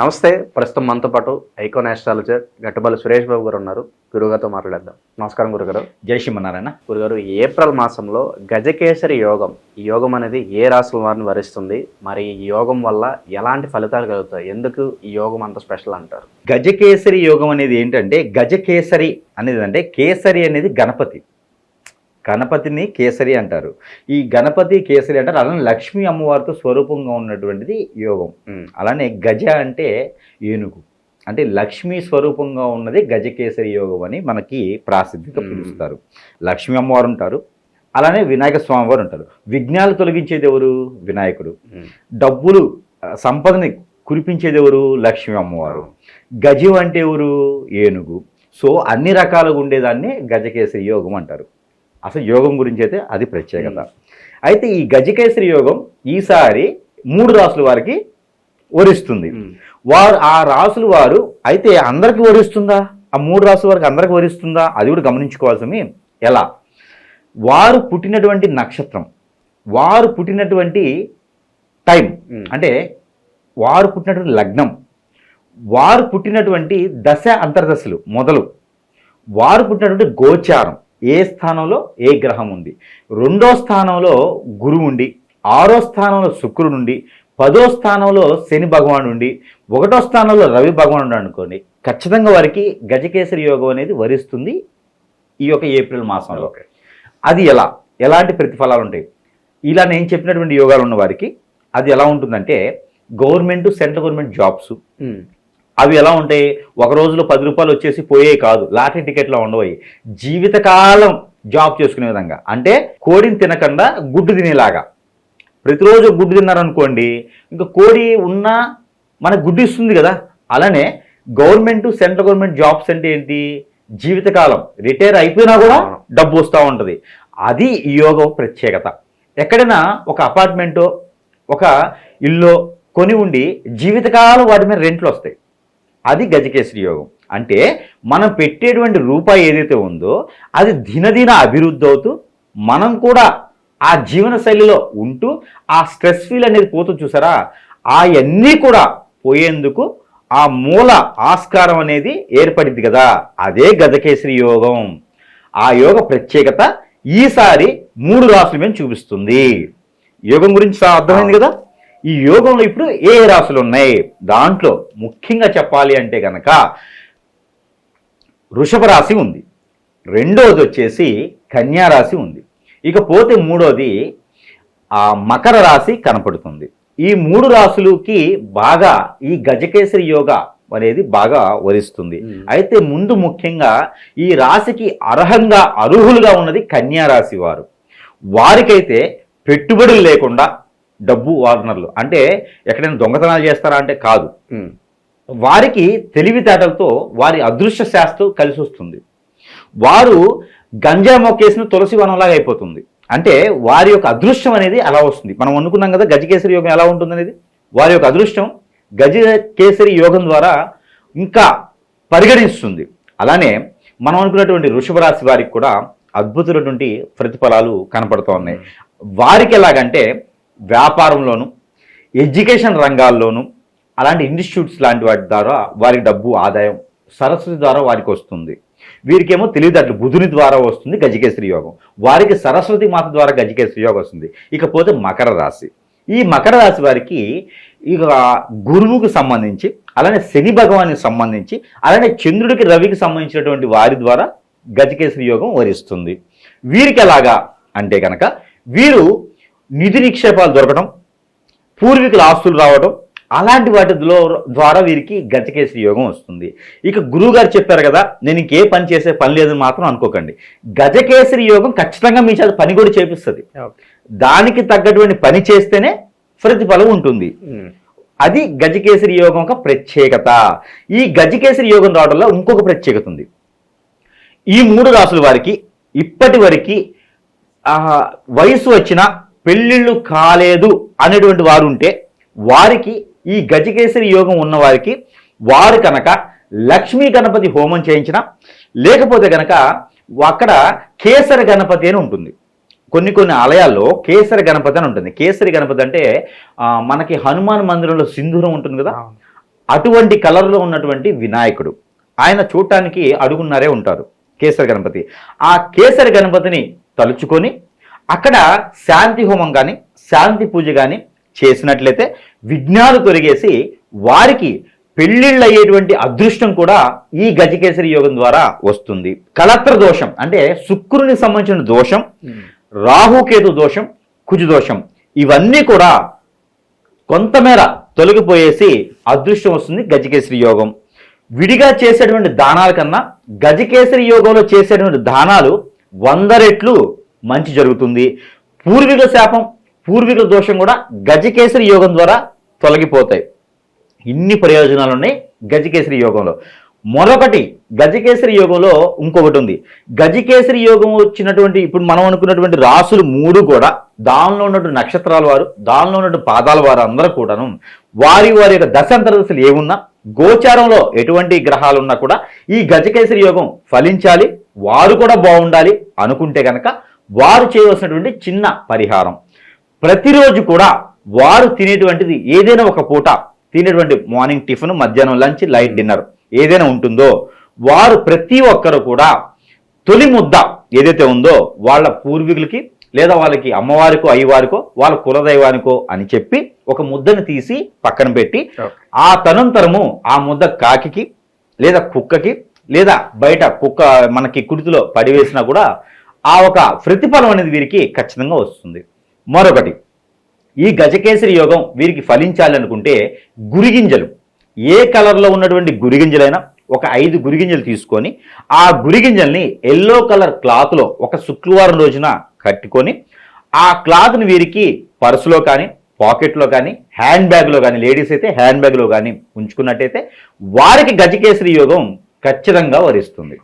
నమస్తే ప్రస్తుతం మనతో పాటు ఐకోన్ ఆస్ట్రాలజర్ గట్టుబల్లి సురేష్ బాబు గారు ఉన్నారు. గురుగారితో మాట్లాడేద్దాం. నమస్కారం గురుగారు. జై శ్రీమన్నారాయణ గురుగారు ఏప్రిల్ మాసంలో గజకేసరి యోగం ఈ యోగం అనేది ఏ రాశుల వారిని వరిస్తుంది మరి ఈ యోగం వల్ల ఎలాంటి ఫలితాలు కలుగుతాయి ఎందుకు ఈ యోగం అంత స్పెషల్ అంటారు? గజకేసరి యోగం అనేది ఏంటంటే గజకేసరి అనేది అంటే కేసరి అనేది గణపతి. గణపతిని కేసరి అంటారు. ఈ గణపతి కేసరి అంటారు అలానే లక్ష్మీ అమ్మవారితో స్వరూపంగా ఉన్నటువంటిది యోగం. అలానే గజ అంటే ఏనుగు. అంటే లక్ష్మీ స్వరూపంగా ఉన్నది గజకేసరి యోగం అని మనకి ప్రాసిద్ధిగా. పిలుస్తారు. లక్ష్మీ అమ్మవారు ఉంటారు. అలానే వినాయక స్వామి వారు ఉంటారు. విఘ్నాలు తొలగించేది ఎవరు? వినాయకుడు. డబ్బులు సంపదని కురిపించేది ఎవరు? లక్ష్మీ అమ్మవారు. గజం అంటే ఎవరు? ఏనుగు. సో అన్ని రకాలుగా ఉండేదాన్ని గజకేసరి యోగం అంటారు. అసలు యోగం గురించి అయితే అది ప్రత్యేకత. అయితే ఈ గజకేసరి యోగం ఈసారి మూడు రాసుల వారికి వరిస్తుంది. వారు ఆ రాసుల వారు అయితే అందరికి వరిస్తుందా? ఆ మూడు రాసుల వారికి అందరికి వరిస్తుందా? అది కూడా గమనించుకోవాల్సింది ఎలా? వారు పుట్టినటువంటి నక్షత్రం వారు పుట్టినటువంటి టైం అంటే వారు పుట్టినటువంటి లగ్నం వారు పుట్టినటువంటి దశ అంతర్దశలు మొదలు వారు పుట్టినటువంటి గోచారం ఏ స్థానంలో ఏ గ్రహం ఉంది? రెండో స్థానంలో గురువు ఉండి ఆరో స్థానంలో శుక్రుడు ఉండి పదో స్థానంలో శని భగవానుడు ఉండి ఒకటో స్థానంలో రవి భగవానుడు అనుకోండి ఖచ్చితంగా వారికి గజకేసరి యోగం అనేది వరిస్తుంది ఈ యొక్క ఏప్రిల్ మాసంలో. అది ఎలా? ఎలాంటి ప్రతిఫలాలు ఉంటాయి? ఇలా నేను చెప్పినటువంటి యోగాలు ఉన్న వారికి అది ఎలా ఉంటుందంటే గవర్నమెంట్ సెంట్రల్ గవర్నమెంట్ జాబ్స్ అవి ఎలా ఉంటాయి? ఒక రోజులో పది రూపాయలు వచ్చేసి పోయే కాదు. లాటరీ టికెట్లో ఉండవు జీవితకాలం జాబ్ చేసుకునే విధంగా. అంటే కోడిని తినకుండా గుడ్డు తినేలాగా. ప్రతిరోజు గుడ్డు తిన్నారనుకోండి ఇంకా కోడి ఉన్నా మనకు గుడ్డు ఇస్తుంది కదా. అలానే గవర్నమెంట్ సెంట్రల్ గవర్నమెంట్ జాబ్స్ అంటే ఏంటి? జీవితకాలం. రిటైర్ అయిపోయినా కూడా డబ్బు వస్తూ ఉంటుంది. అది ఈ యోగం ప్రత్యేకత. ఎక్కడైనా ఒక అపార్ట్మెంటో ఒక ఇల్లు కొని ఉండి జీవితకాలం వాటి మీద రెంట్లు వస్తాయి. అది గజకేసరి యోగం. అంటే మనం పెట్టేటువంటి రూపాయి ఏదైతే ఉందో అది దినదిన అభివృద్ధి అవుతూ మనం కూడా ఆ జీవన శైలిలో ఉంటూ ఆ స్ట్రెస్ ఫీల్ అనేది పోతుంది చూసారా? అవన్నీ కూడా పోయేందుకు ఆ మూల ఆస్కారం అనేది ఏర్పడింది కదా? అదే గజకేసరి యోగం. ఆ యోగ ప్రత్యేకత ఈసారి మూడు రాసుల మీద చూపిస్తుంది. యోగం గురించి అర్థమైంది కదా? ఈ యోగంలో ఇప్పుడు ఏ ఏ రాశులు ఉన్నాయి? దాంట్లో ముఖ్యంగా చెప్పాలి అంటే గనక వృషభ రాశి ఉంది. రెండోది వచ్చేసి కన్యా రాశి ఉంది. ఇకపోతే మూడోది ఆ మకర రాశి కనపడుతుంది. ఈ మూడు రాశులకి బాగా ఈ గజకేసరి యోగ అనేది బాగా వరిస్తుంది. అయితే ముందు ముఖ్యంగా ఈ రాశికి అర్హంగా అర్హులుగా ఉన్నది కన్యా రాశి వారు. వారికైతే పెట్టుబడులు లేకుండా డబ్బు వార్నర్లు. అంటే ఎక్కడైనా దొంగతనాలు చేస్తారా అంటే కాదు. వారికి తెలివితేటలతో వారి అదృశ్య శాస్త్రం కలిసి వస్తుంది. వారు గంజా మొక్కేసిన తులసి వనంలాగా అయిపోతుంది. అంటే వారి యొక్క అదృష్టం అనేది అలా వస్తుంది. మనం అనుకున్నాం కదా గజకేసరి యోగం ఎలా ఉంటుంది అనేది వారి యొక్క అదృష్టం గజకేసరి యోగం ద్వారా ఇంకా పరిగణిస్తుంది. అలానే మనం అనుకున్నటువంటి వృషభ రాశి వారికి కూడా అద్భుతమైనటువంటి ప్రతిఫలాలు కనపడుతూ ఉన్నాయి. వారికి ఎలాగంటే వ్యాపారంలోను ఎడ్యుకేషన్ రంగాల్లోనూ అలాంటి ఇన్స్టిట్యూట్స్ లాంటి వాటి ద్వారా వారికి డబ్బు ఆదాయం సరస్వతి ద్వారా వారికి వస్తుంది. వీరికేమో తెలివితేటలు బుధుని ద్వారా వస్తుంది గజకేశ్వరి యోగం. వారికి సరస్వతి మాత ద్వారా గజకేశ్వరి యోగం వస్తుంది. ఇకపోతే మకర రాశి. ఈ మకర రాశి వారికి ఇక గురువుకు సంబంధించి అలానే శని భగవానికి సంబంధించి అలానే చంద్రుడికి రవికి సంబంధించినటువంటి వారి ద్వారా గజకేశ్వరి యోగం వరిస్తుంది. వీరికి ఎలాగా అంటే కనుక వీరు నిధి నిక్షేపాలు దొరకడం పూర్వీకుల ఆస్తులు రావడం అలాంటి వాటి లో- ద్వారా వీరికి గజకేసరి యోగం వస్తుంది. ఇక గురువు గారు చెప్పారు కదా నేను ఇంకే పని చేసే పని లేదని మాత్రం అనుకోకండి. గజకేసరి యోగం ఖచ్చితంగా మీ చేత పని కూడా చేపిస్తుంది. దానికి తగ్గటువంటి పని చేస్తేనే ప్రతిఫలం ఉంటుంది. అది గజకేసరి యోగం యొక్క ప్రత్యేకత. ఈ గజకేసరి యోగం రావడంలో ఇంకొక ప్రత్యేకత ఉంది. ఈ మూడు రాసుల వారికి ఇప్పటి వరకు వయసు వచ్చిన పెళ్ళిళ్ళు కాలేదు అనేటువంటి వారు ఉంటే వారికి ఈ గజకేసరి యోగం ఉన్న వారికి వారు కనుక లక్ష్మీ గణపతి హోమం చేయించిన లేకపోతే కనుక అక్కడ కేసర గణపతి అని ఉంటుంది. కొన్ని కొన్ని ఆలయాల్లో కేసరి గణపతి అని ఉంటుంది. కేసరి గణపతి అంటే మనకి హనుమాన్ మందిరంలో సింధూరం ఉంటుంది కదా. అటువంటి కలర్లో ఉన్నటువంటి వినాయకుడు. ఆయన చూడటానికి అడుగున్నారే ఉంటారు కేసరి గణపతి. ఆ కేసరి గణపతిని తలుచుకొని అక్కడ శాంతి హోమం కానీ శాంతి పూజ కానీ చేసినట్లయితే విఘ్నాలు తొలగేసి వారికి పెళ్ళిళ్ళు అయ్యేటువంటి అదృష్టం కూడా ఈ గజకేసరి యోగం ద్వారా వస్తుంది. కలత్ర దోషం అంటే శుక్రునికి సంబంధించిన దోషం రాహుకేతు దోషం కుజు దోషం ఇవన్నీ కూడా కొంతమేర తొలగిపోయేసి అదృష్టం వస్తుంది గజకేసరి యోగం. విడిగా చేసేటువంటి దానాల కన్నా గజకేసరి యోగంలో చేసేటువంటి దానాలు వంద రెట్లు మంచి జరుగుతుంది. పూర్వీకుల శాపం పూర్వీకుల దోషం కూడా గజకేసరి యోగం ద్వారా తొలగిపోతాయి. ఇన్ని ప్రయోజనాలు ఉన్నాయి గజకేసరి యోగంలో. మరొకటి గజకేసరి యోగంలో ఇంకొకటి ఉంది. గజకేసరి యోగం వచ్చినటువంటి ఇప్పుడు మనం అనుకున్నటువంటి రాసులు మూడు కూడా దానిలో ఉన్నటువంటి నక్షత్రాల వారు దానిలో ఉన్నటువంటి పాదాల వారు అందరూ కూడాను వారి వారి యొక్క దశాంతరదశలు ఏమున్నా గోచారంలో ఎటువంటి గ్రహాలు ఉన్నా కూడా ఈ గజకేసరి యోగం ఫలించాలి వారు కూడా బాగుండాలి అనుకుంటే కనుక వారు చేయవలసినటువంటి చిన్న పరిహారం. ప్రతిరోజు కూడా వారు తినేటువంటిది ఏదైనా ఒక పూట తినేటువంటి మార్నింగ్ టిఫిన్ మధ్యాహ్నం లంచ్ లైట్ డిన్నర్ ఏదైనా ఉంటుందో వారు ప్రతి ఒక్కరు కూడా తొలి ముద్ద ఏదైతే ఉందో వాళ్ళ పూర్వీకులకి లేదా వాళ్ళకి అమ్మవారికో అయ్యవారికో వాళ్ళ కులదైవానికో అని చెప్పి ఒక ముద్దను తీసి పక్కన పెట్టి ఆ తనంతరము ఆ ముద్ద కాకికి లేదా కుక్కకి లేదా బయట కుక్క మనకి కుడితిలో పడివేసినా కూడా ఆ ఒక ప్రతిఫలం అనేది వీరికి ఖచ్చితంగా వస్తుంది. మరొకటి ఈ గజకేసరి యోగం వీరికి ఫలించాలి అనుకుంటే గురిగింజలు ఏ కలర్లో ఉన్నటువంటి గురిగింజలైనా ఒక ఐదు గురిగింజలు తీసుకొని ఆ గురిగింజల్ని ఎల్లో కలర్ క్లాత్లో ఒక శుక్రవారం రోజున కట్టుకొని ఆ క్లాత్ని వీరికి పర్సులో కానీ పాకెట్లో కానీ హ్యాండ్ బ్యాగ్లో కానీ లేడీస్ అయితే హ్యాండ్ బ్యాగ్లో కానీ ఉంచుకున్నట్టయితే వారికి గజకేసరి యోగం ఖచ్చితంగా వరిస్తుంది.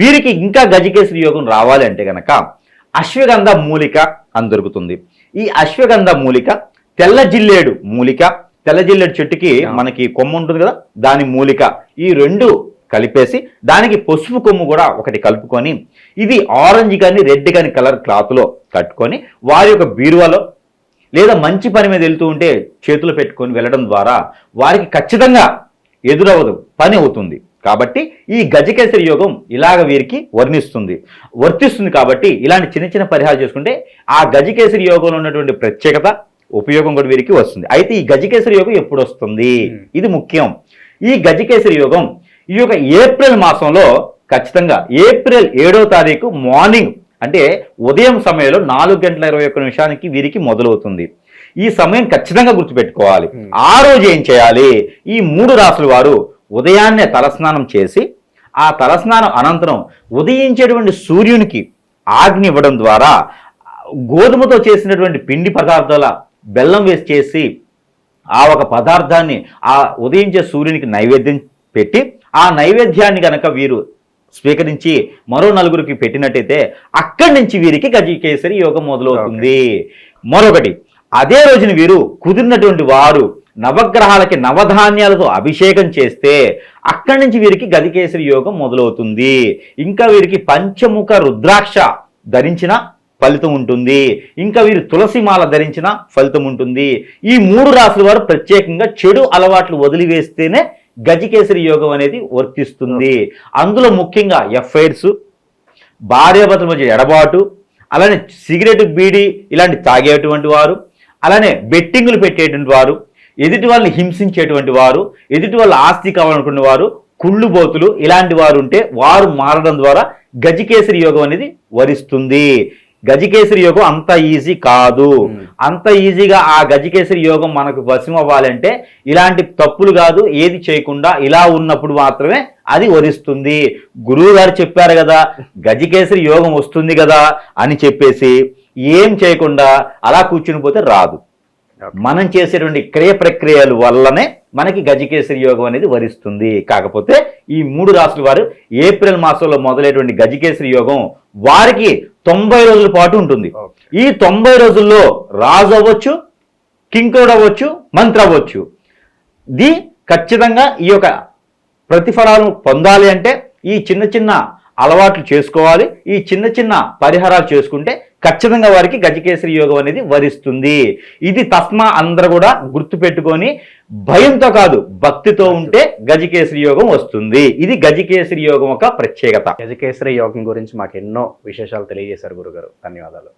వీరికి ఇంకా గజకేసరి యోగం రావాలి అంటే గనక అశ్వగంధ మూలిక అని దొరుకుతుంది. ఈ అశ్వగంధ మూలిక తెల్ల జిల్లేడు మూలిక తెల్ల జిల్లేడు చెట్టుకి మనకి కొమ్మ ఉంటుంది కదా దాని మూలిక ఈ రెండు కలిపేసి దానికి పసుపు కొమ్ము కూడా ఒకటి కలుపుకొని ఇది ఆరెంజ్ కానీ రెడ్ కానీ కలర్ క్లాత్లో కట్టుకొని వారి యొక్క బీరువాలో లేదా మంచి పని మీద వెళ్తూ ఉంటే చేతులు పెట్టుకొని వెళ్ళడం ద్వారా వారికి ఖచ్చితంగా ఎదురవదు పని అవుతుంది. కాబట్టి ఈ గజకేసరి యోగం ఇలాగ వీరికి వర్ణిస్తుంది. వర్తిస్తుంది కాబట్టి ఇలాంటి చిన్న చిన్న పరిహారాలు చేసుకుంటే ఆ గజకేసరి యోగంలో ఉన్నటువంటి ప్రత్యేకత ఉపయోగం కూడా వీరికి వస్తుంది. అయితే ఈ గజకేసరి యోగం ఎప్పుడు వస్తుంది? ఇది ముఖ్యం. ఈ గజకేసరి యోగం ఈ యొక్క ఏప్రిల్ మాసంలో ఖచ్చితంగా ఏప్రిల్ ఏడవ తారీఖు మార్నింగ్ అంటే ఉదయం సమయంలో నాలుగు గంటల ఇరవై ఒక్క నిమిషానికి వీరికి మొదలవుతుంది. ఈ సమయం ఖచ్చితంగా గుర్తుపెట్టుకోవాలి. ఆ రోజు ఏం చేయాలి? ఈ మూడు రాసుల వారు ఉదయాన్నే తలస్నానం చేసి ఆ తలస్నానం అనంతరం ఉదయించేటువంటి సూర్యునికి ఆజ్ఞ ఇవ్వడం ద్వారా గోధుమతో చేసినటువంటి పిండి పదార్థాల బెల్లం వేసి చేసి ఆ ఒక పదార్థాన్ని ఆ ఉదయించే సూర్యునికి నైవేద్యం పెట్టి ఆ నైవేద్యాన్ని కనుక వీరు స్వీకరించి మరో నలుగురికి పెట్టినట్టయితే అక్కడి నుంచి వీరికి గజకేసరి యోగం మొదలవుతుంది. మరొకటి అదే రోజున వీరు కుదిరినటువంటి వారు నవగ్రహాలకి నవధాన్యాలతో అభిషేకం చేస్తే అక్కడి నుంచి వీరికి గదికేసరి యోగం మొదలవుతుంది. ఇంకా వీరికి పంచముఖ రుద్రాక్ష ధరించిన ఫలితం ఉంటుంది. ఇంకా వీరు తులసిమాల ధరించిన ఫలితం ఉంటుంది. ఈ మూడు రాశుల వారు ప్రత్యేకంగా చెడు అలవాట్లు వదిలివేస్తేనే గజకేసరి యోగం అనేది వర్తిస్తుంది. అందులో ముఖ్యంగా ఎఫ్ఐఆర్స్ భార్యాభర్తల మధ్య ఎడబాటు అలానే సిగరెట్ బీడి ఇలాంటి తాగేటువంటి వారు అలానే బెట్టింగులు పెట్టేటువంటి వారు ఎదుటి వాళ్ళని హింసించేటువంటి వారు ఎదుటి వాళ్ళ ఆస్తి కావాలనుకునే వారు కుళ్ళుబోతులు ఇలాంటి వారు ఉంటే వారు మారడం ద్వారా గజకేసరి యోగం అనేది వరిస్తుంది. గజకేసరి యోగం అంత ఈజీ కాదు. అంత ఈజీగా ఆ గజకేసరి యోగం మనకు వశం అవ్వాలంటే ఇలాంటి తప్పులు కాదు ఏది చేయకుండా ఇలా ఉన్నప్పుడు మాత్రమే అది వరిస్తుంది. గురువు గారు చెప్పారు కదా గజకేసరి యోగం వస్తుంది కదా అని చెప్పేసి ఏం చేయకుండా అలా కూర్చుని పోతే రాదు. మనం చేసేటువంటి క్రియ ప్రక్రియల వల్లనే మనకి గజకేసరి యోగం అనేది వరిస్తుంది. కాకపోతే ఈ మూడు రాసుల వారు ఏప్రిల్ మాసంలో మొదలైనటువంటి గజకేసరి యోగం వారికి తొంభై రోజుల పాటు ఉంటుంది. ఈ తొంభై రోజుల్లో రాజు అవ్వచ్చు కింకుడు అవ్వచ్చు మంత్రి అవ్వచ్చు. ఇది ఖచ్చితంగా ఈ యొక్క ప్రతిఫలాలను పొందాలి అంటే ఈ చిన్న చిన్న అలవాట్లు చేసుకోవాలి. ఈ చిన్న చిన్న పరిహారాలు చేసుకుంటే ఖచ్చితంగా వారికి గజకేసరి యోగం అనేది వరిస్తుంది. ఇది తస్మా అందరూ కూడా గుర్తుపెట్టుకొని భయంతో కాదు భక్తితో ఉంటే గజకేసరి యోగం వస్తుంది. ఇది గజకేసరి యోగం ఒక ప్రత్యేకత. గజకేసరి యోగం గురించి మాకు ఎన్నో విశేషాలు తెలియజేశారు గురుగారు. ధన్యవాదాలు.